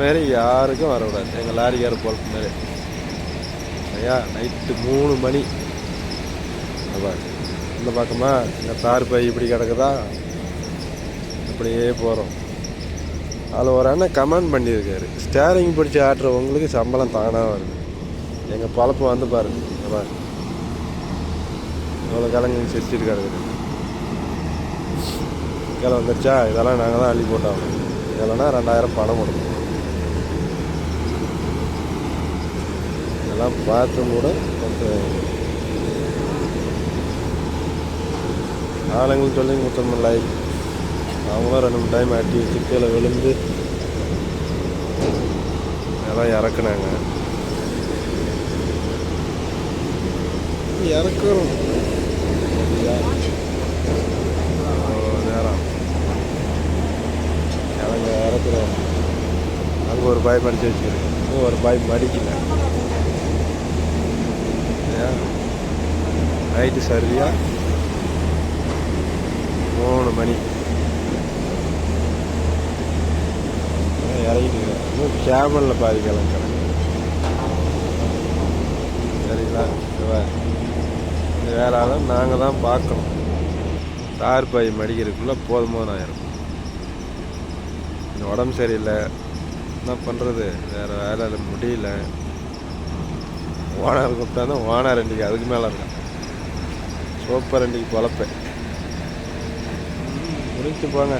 மாரி யாருக்கும் வரக்கூடாது. எங்கள் லாரிக்கார பொழப்பு மாரி ஐயா நைட்டு மூணு மணி. இந்த பக்கமா இந்த தார் பை இப்படி கிடக்குதா? அப்படியே போகிறோம் அதில் ஒரு அண்ணன் கமெண்ட் பண்ணியிருக்காரு. ஸ்டேரிங் பிடிச்சி ஆட்டுறவங்களுக்கு சம்பளம் தானாக வருது. எங்கள் பழப்பு வந்து பாருங்க. இவ்வளோ பாரு கிழங்கு சிரிச்சிட்டு கிடக்குது. கிளை வந்துருச்சா? இதெல்லாம் நாங்கள் தான் அள்ளி போட்டோம். இதெல்லாம் ரெண்டாயிரம் பணம் கொடுக்கணும். எல்லாம் பார்த்து கூட கொஞ்சம் ஆளுங்களும் சொல்லி முத்தமில்லை அவங்களும் ரெண்டு மூணு டைம் அட்டி வச்சு கீழே விழுந்து இதெல்லாம் இறக்குனாங்க. இறக்குறோம் நேரம். இறங்க இறக்குறோம். அங்கே ஒரு பாய் மடிச்சு வச்சுக்கிறேன் ஒரு பாய் மடிக்கல. நைட்டு சரியா மூணு மணி. இறங்கிட்டு இன்னும் கேமலில் பாதி கிழங்கு சரிங்களா இது வே- வேற ஆளை நாங்கள் தான் பார்க்கணும். தார் பாய் மடிக்கிறதுக்குள்ளே போதுமான ஆயிரும் உடம்பு சரியில்லை. என்ன பண்ணுறது வேறு வேலை முடியல. ஓனர் கூப்பிட்டா தான் ஓனர் இன்றைக்கி அதுக்கு மேலே இருக்கான். சூப்பர் ரெண்டிக்கு பொழப்பேன் முடிச்சு போங்க.